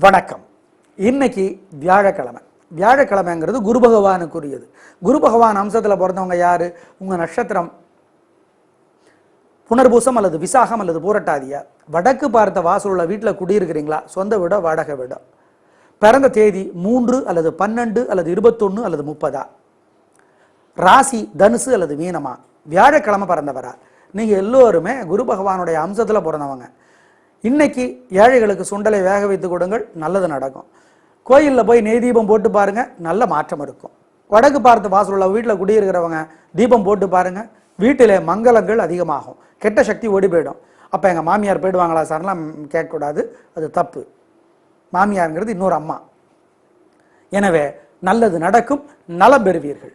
வணக்கம். இன்னைக்கு வியாழக்கிழமை. வியாழக்கிழமைங்கிறது குரு பகவானுக்குரியது. குரு பகவான் அம்சத்தில் பிறந்தவங்க யாரு? உங்க நட்சத்திரம். புனர்பூசம் அல்லது விசாகம் அல்லது பூரட்டாதியா. வடக்கு பார்த்த வாசல் உள்ள வீட்டில் குடியிருக்கிறீங்களா? சொந்த வீடோ வாடகை வீடோ? பிறந்த தேதி மூன்று அல்லது பன்னெண்டு அல்லது இருபத்தொன்று அல்லது முப்பதா? ராசி தனுசு அல்லது மீனமா? வியாழக்கிழமை பிறந்தவரா? நீங்க எல்லோருமே குரு பகவானுடைய அம்சத்துல பிறந்தவங்க. இன்னைக்கு ஏழைகளுக்கு சுண்டலை வேக வைத்து கொடுங்கள் நல்லது நடக்கும். கோயிலில் போய் நெய் தீபம் போட்டு பாருங்கள் நல்ல மாற்றம் இருக்கும். வடக்கு பார்த்து வாசல் உள்ள வீட்டில் குடியிருக்கிறவங்க தீபம் போட்டு பாருங்கள் வீட்டிலே மங்களங்கள் அதிகமாகும். கெட்ட சக்தி ஓடி போயிடும். அப்போ எங்கள் மாமியார் போயிடுவாங்களா சார்லாம் கேட்கக்கூடாது அது தப்பு. மாமியாருங்கிறது இன்னொரு அம்மா. எனவே நல்லது நடக்கும் நலம் பெறுவீர்கள்.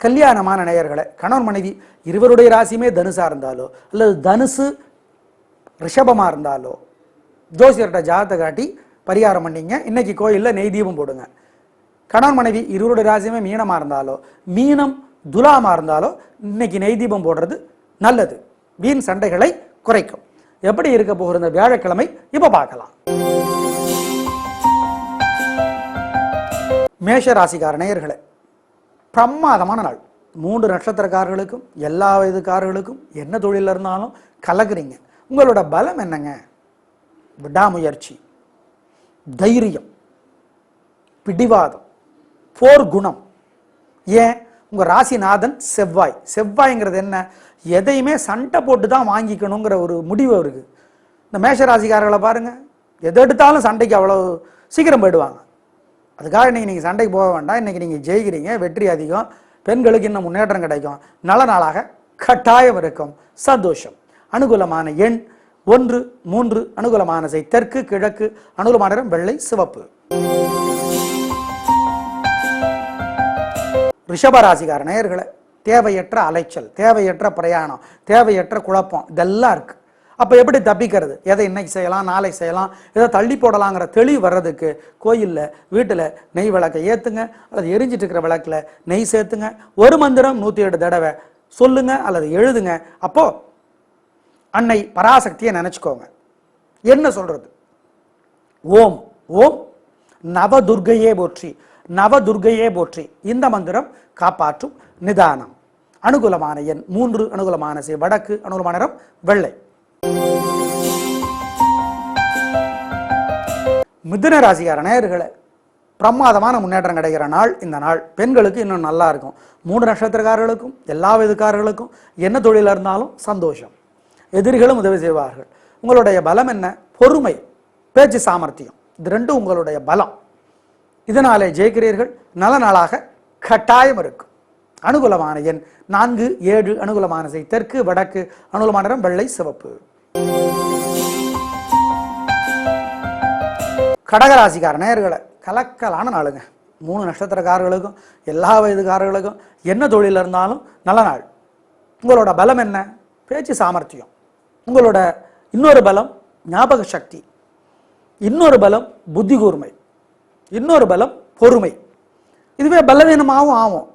கல்யாணமான நேயர்களை கணவன் மனைவி இருவருடைய ராசியுமே தனுசாக இருந்தாலோ அல்லது தனுசு ரிஷபமாக இருந்தாலோ ஜோசியர்கிட்ட ஜாதத்தை காட்டி பரிகாரம் பண்ணிங்க. இன்னைக்கு கோயிலில் நெய் தீபம் போடுங்க. கணவன் மனைவி இருவருடைய ராசியுமே மீனமாக இருந்தாலோ மீனம் துலாமா இருந்தாலோ இன்னைக்கு நெய் தீபம் போடுறது நல்லது. வீண் சண்டைகளை குறைக்கும். எப்படி இருக்க போகிற இந்த வியாழக்கிழமை? இப்போ பார்க்கலாம். மேஷ ராசிக்கார நேயர்களே பிரமாதமான நாள். மூன்று நட்சத்திரக்காரர்களுக்கும் எல்லா வயதுக்காரர்களுக்கும் என்ன தொழிலில் இருந்தாலும் கலக்குறீங்க. உங்களோட பலம் என்னங்க? விடாமுயற்சி தைரியம் பிடிவாதம் போர் குணம் ஏன்? உங்கள் ராசிநாதன் செவ்வாய். செவ்வாய்ங்கிறது என்ன? எதையுமே சண்டை போட்டு தான் வாங்கிக்கணுங்கிற ஒரு முடிவு இருக்கு இந்த மேஷ ராசிக்காரர்களை பாருங்க. எதை எடுத்தாலும் சண்டைக்கு அவ்வளோ சீக்கிரம் போயிடுவாங்க. அதுக்காக இன்னைக்கு நீங்கள் சண்டைக்கு போக வேண்டாம். இன்னைக்கு நீங்கள் ஜெயிக்கிறீங்க. வெற்றி அதிகம். பெண்களுக்கு இன்னும் முன்னேற்றம் கிடைக்கும். நல்ல நாளாக கட்டாயம் இருக்கும். சந்தோஷம். அனுகூலமான எண் ஒன்று மூன்று அனுகூலமான செய். தெற்கு கிழக்கு அனுகூலமான நிறம் வெள்ளை சிவப்பு. ரிஷபராசிகார நேயர்களை தேவையற்ற அலைச்சல் தேவையற்ற பிரயாணம் தேவையற்ற குழப்பம் இதெல்லாம் இருக்கு. அப்போ எப்படி தப்பிக்கிறது? எதை இன்னைக்கு செய்யலாம் நாளை செய்யலாம் எதை தள்ளி போடலாங்கிற தெளிவு வர்றதுக்கு கோயிலில் வீட்டில் நெய் விளக்கை ஏற்றுங்க அல்லது எரிஞ்சிட்டு இருக்கிற விளக்கில் நெய் சேர்த்துங்க. ஒரு மந்திரம் நூற்றி எட்டு தடவை சொல்லுங்க அல்லது எழுதுங்க. அப்போது அன்னை பராசக்தியை நினச்சிக்கோங்க. என்ன சொல்றது? ஓம் ஓம் நவதுர்க்கையே போற்றி நவதுர்க்கையே போற்றி. இந்த மந்திரம் காப்பாற்றும் நிதானம். அனுகூலமான எண் மூன்று அனுகூலமான செய் வடக்கு அனுகூலமான நிறம் வெள்ளை. மிதுன ராசிக்கார நேயர்களே பிரமாதமான முன்னேற்றம் கிடைக்கிற நாள் இந்த நாள் பெண்களுக்கு இன்னும் நல்லா இருக்கும். மூன்று நட்சத்திரக்காரர்களுக்கும் எல்லா விதக்காரர்களுக்கும் என்ன தொழிலாக இருந்தாலும் சந்தோஷம். எதிரிகளும் உதவி செய்வார்கள். உங்களுடைய பலம் என்ன? பொறுமை பேச்சு சாமர்த்தியம். இது ரெண்டும் உங்களுடைய பலம். இதனாலே ஜெயிக்கிறீர்கள். நல்ல நாளாக கட்டாயம் இருக்கும் அனுகூலமான எண் நான்கு ஏழு அனுகூலமான செய். தெற்கு வடக்கு அனுகூலமான நிறம் வெள்ளை சிவப்பு. கடகராசிக்கார நேயர்களை கலக்கலான நாளுங்க. மூணு நட்சத்திரக்காரர்களுக்கும் எல்லா வயதுக்காரர்களுக்கும் என்ன தொழில் இருந்தாலும் நல்ல நாள். உங்களோட பலம் என்ன? பேச்சு சாமர்த்தியம். உங்களோட இன்னொரு பலம் ஞாபக சக்தி. இன்னொரு பலம் புத்தி கூர்மை. இன்னொரு பலம் பொறுமை. இதுவே பலவீனமாகவும் ஆகும்.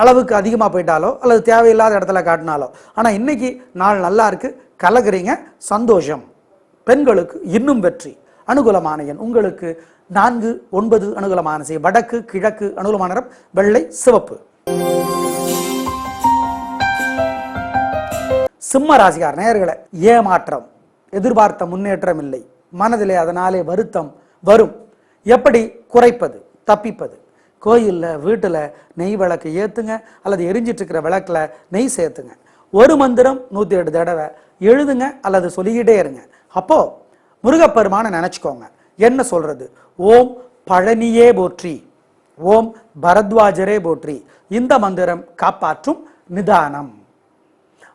அளவுக்கு அதிகமாக போயிட்டாலோ அல்லது தேவையில்லாத இடத்துல காட்டினாலோ. ஆனால் இன்னைக்கு நாள் நல்லா இருக்கு. கலகுறீங்க சந்தோஷம். பெண்களுக்கு இன்னும் வெற்றி. அனுகூலமான எண். உங்களுக்கு நான்கு ஒன்பது அனுகூலமான செய்ய வடக்கு கிழக்கு அனுகூலமான வெள்ளை சிவப்பு. சிம்ம ராசிக்கார நேயர்களை ஏமாற்றம் எதிர்பார்த்த முன்னேற்றம் இல்லை. மனதிலே அதனாலே வருத்தம் வரும். எப்படி? குறைப்பது தப்பிப்பது. கோயிலில் வீட்டில் நெய் விளக்கு ஏற்றுங்க அல்லது எரிஞ்சிட்ருக்கிற விளக்கில் நெய் சேர்த்துங்க. ஒரு மந்திரம் நூற்றி எட்டு தடவை எழுதுங்க அல்லது சொல்லிக்கிட்டே இருங்க. அப்போ முருகப்பெருமானை நினச்சிக்கோங்க. என்ன சொல்கிறது ஓம் பழனியே போற்றி. ஓம் பரத்வாஜரே போற்றி. இந்த மந்திரம் காப்பாற்றும் நிதானம்.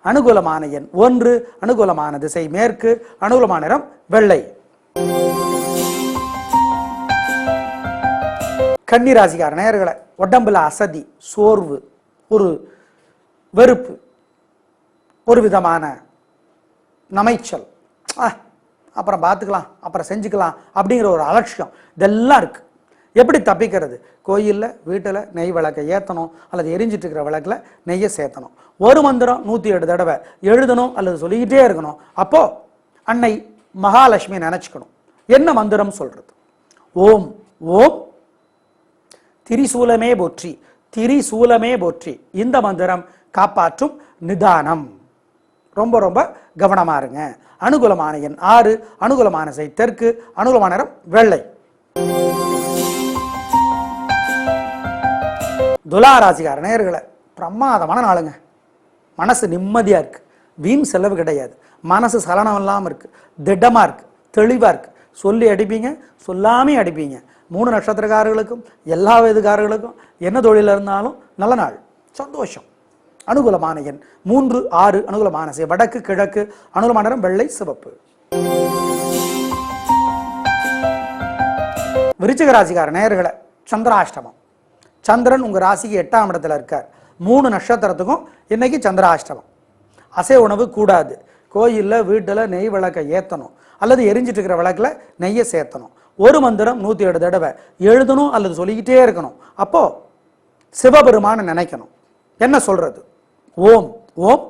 அனுகூலமான எண் ஒன்று அனுகூலமான திசை மேற்கு அனுகூலமான நிறம் வெள்ளை. கன்னிராசிக்கார நேர்களை உடம்புல அசதி சோர்வு ஒரு வெறுப்பு ஒரு விதமான நமைச்சல். ஆ, அப்புறம் பார்த்துக்கலாம் அப்புறம் செஞ்சுக்கலாம் அப்படிங்கிற ஒரு அலட்சியம். இதெல்லாம் இருக்கு. எப்படி தப்பிக்கிறது? கோயிலில் வீட்டில் நெய் விளக்கை ஏற்றணும் அல்லது எரிஞ்சிட்டு இருக்கிற விளக்கில் நெய்யை சேர்த்தணும். ஒரு மந்திரம் நூற்றி ஏழு தடவை எழுதணும் அல்லது சொல்லிக்கிட்டே இருக்கணும். அப்போ அன்னை மகாலட்சுமி நினச்சிக்கணும். என்ன மந்திரம் சொல்றது? ஓம் ஓம் திரிசூலமே போற்றி திரிசூலமே போற்றி. இந்த மந்திரம் காப்பாற்றும் நிதானம். ரொம்ப ரொம்ப கவனமா இருங்க. அனுகூலமான எண் ஆறு அனுகூலமான செய் தெற்கு அனுகூலமான நிறம் வெள்ளை. துலா ராசிக்கார நேயர்களை பிரமாதமான நாளுங்க. மனசு நிம்மதியாக இருக்குது வீண் செலவு கிடையாது. மனசு சலனம் இல்லாமல் இருக்குது திடமாக இருக்குது தெளிவாக இருக்குது சொல்லி அடிப்பீங்க சொல்லாமே அடிப்பீங்க. மூணு நட்சத்திரக்காரர்களுக்கும் எல்லா வயதுக்காரர்களுக்கும் என்ன தொழில் இருந்தாலும் நல்ல நாள். சந்தோஷம். அனுகூலமான எண். மூன்று ஆறு அனுகூலமான செய் வடக்கு கிழக்கு அனுகூலமான நிறம் வெள்ளை சிவப்பு. விருச்சிக ராசிக்கார நேர்களை சந்திராஷ்டமம். சந்திரன் உங்கள் ராசிக்கு எட்டாம் இடத்துல இருக்கார். மூணு நட்சத்திரத்துக்கும் இன்னைக்கு சந்திராஷ்டமம். அசை உணவு கூடாது. கோயிலில் வீட்டில் நெய் விளக்கை ஏற்றணும் அல்லது எரிஞ்சிட்டு இருக்கிற விளக்கில் நெய்யை சேர்த்தணும். ஒரு மந்திரம் நூற்றி ஏழு தடவை. எழுதணும் அல்லது சொல்லிக்கிட்டே இருக்கணும். அப்போ சிவபெருமானை நினைக்கணும். என்ன சொல்கிறது ஓம் ஓம்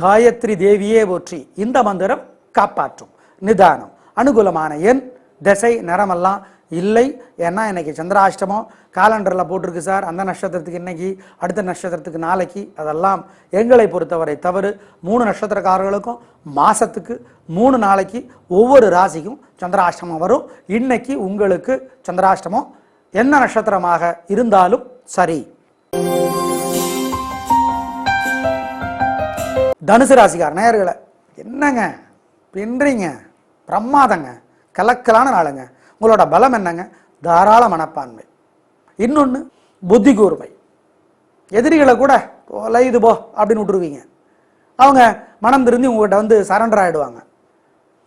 காயத்ரி தேவியே போற்றி. இந்த மந்திரம் காப்பாற்றும். நிதானம். அனுகூலமான எண் திசை நிறமெல்லாம் இல்லை. ஏன்னா இன்னைக்கு சந்திராஷ்டமம் காலண்டரில் போட்டிருக்கு சார். அந்த நட்சத்திரத்துக்கு இன்னைக்கு அடுத்த நட்சத்திரத்துக்கு நாளைக்கு. அதெல்லாம் எங்களை பொறுத்தவரை தவறு. மூணு நட்சத்திரக்காரர்களுக்கும் மாதத்துக்கு மூணு நாளைக்கு ஒவ்வொரு ராசிக்கும் சந்திராஷ்டமம் வரும். இன்னைக்கு உங்களுக்கு சந்திராஷ்டமம் என்ன நட்சத்திரமாக இருந்தாலும் சரி. தனுசு ராசிக்கார நேயர்களை என்னங்க? பின்றீங்க? பிரமாதங்க. கலக்கலான நாளுங்க. உங்களோட பலம் என்னங்க? தாராள மனப்பான்மை. இன்னொன்று புத்தி கூர்மை. எதிரிகளை கூட தொலைது போ அப்படின்னு விட்டுருவீங்க. அவங்க மனம் திருந்தி உங்கள்கிட்ட வந்து சரண்டர் ஆகிடுவாங்க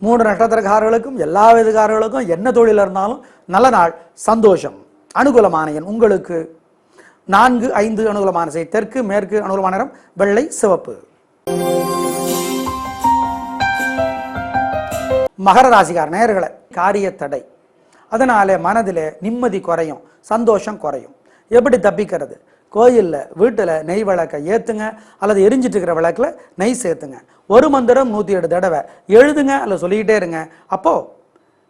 மூன்று நட்சத்திரக்காரர்களுக்கும் எல்லா விதக்காரர்களுக்கும் என்ன தொழில் இருந்தாலும் நல்ல நாள் சந்தோஷம். அனுகூலமான எண் உங்களுக்கு. நான்கு ஐந்து அனுகூலமான செய். தெற்கு மேற்கு அனுகூலமான நிறம் வெள்ளை சிவப்பு. மகர ராசிக்கார நேயர்களை காரிய தடை அதனால மனதில் நிம்மதி குறையும் சந்தோஷம் குறையும். எப்படி தப்பிக்கிறது? கோயிலில் வீட்டில் நெய் விளக்கை ஏற்றுங்க அல்லது எரிஞ்சிட்டு இருக்கிற விளக்கில் நெய் சேர்த்துங்க. ஒரு மந்திரம் நூற்றி எட்டு தடவை. எழுதுங்க அல்ல சொல்லிக்கிட்டே இருங்க. அப்போ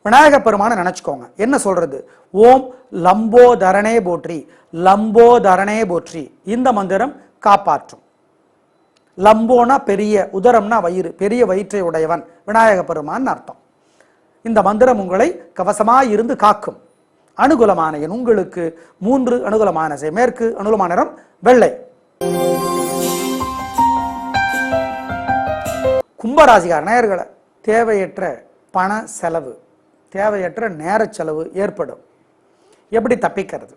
விநாயக பெருமானை நினச்சிக்கோங்க. என்ன சொல்கிறது ஓம் லம்போதரனே போற்றி லம்போதரனே போற்றி. இந்த மந்திரம் காப்பாற்றும். லம்போனா பெரிய உதரம்னா வயிறு பெரிய வயிற்றை உடையவன் விநாயக பெருமான் அர்த்தம். இந்த மந்திரம் உங்களை கவசமாக இருந்து காக்கும். அனுகூலமான எண் உங்களுக்கு மூன்று அனுகூலமான மேற்கு அனுகூலமான நிறம் வெள்ளை. கும்பராசிகார நேயர்களை தேவையற்ற பண செலவு தேவையற்ற நேர செலவு ஏற்படும். எப்படி தப்பிக்கிறது?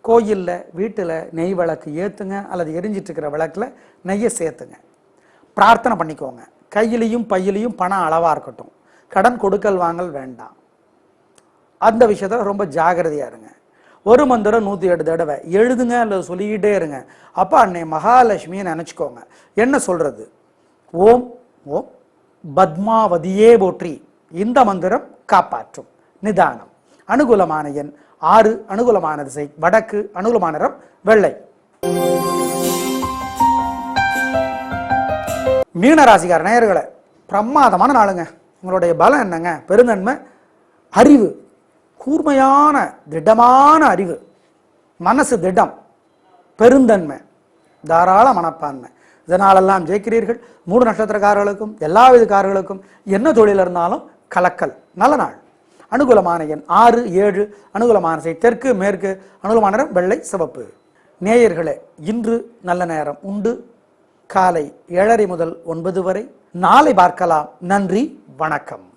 கோயிலில் வீட்டில் நெய் விளக்கு ஏற்றுங்க அல்லது எரிஞ்சிட்டு இருக்கிற விளக்கில் நெய்யை சேர்த்துங்க. பிரார்த்தனை பண்ணிக்கோங்க. கையிலையும் பையிலையும் பணம் அளவாக இருக்கட்டும். கடன் கொடுக்கல் வாங்கல் வேண்டாம். அந்த விஷயத்தில் ரொம்ப ஜாகிரதையாக இருங்க. ஒரு மந்திரம் நூற்றி எட்டு தடவை எழுதுங்க அல்லது சொல்லிக்கிட்டே இருங்க. அப்போ அன்னை மகாலட்சுமியை நினச்சிக்கோங்க. என்ன சொல்கிறது ஓம் ஓம் பத்மாவதியே போற்றி. இந்த மந்திரம் காப்பாற்றும். நிதானம். அனுகூலமான எண் ஆறு அனுகூலமான திசை வடக்கு அனுகூலமான நிறம் வெள்ளை. மீனராசிக்கார நேயர்களை பிரமாதமான நாளுங்க. உங்களுடைய பலம் என்னங்க? பெருந்தன்மை அறிவு கூர்மையான திடமான அறிவு. மனசு திடம் பெருந்தன்மை தாராள மனப்பான்மை. இதனாலெல்லாம் ஜெயிக்கிறீர்கள். மூணு நட்சத்திரக்காரர்களுக்கும் எல்லா விதக்காரர்களுக்கும் என்ன தொழில் இருந்தாலும் கலக்கல். நல்ல நாள். அனுகூலமான எண் ஆறு ஏழு. அனுகூலமான செய் தெற்கு மேற்கு. அனுகூலமான நிறம் வெள்ளை சிவப்பு. நேயர்களே இன்று நல்ல நேரம் உண்டு. காலை ஏழரை முதல் ஒன்பது வரை. நாளை பார்க்கலாம். நன்றி. வணக்கம்.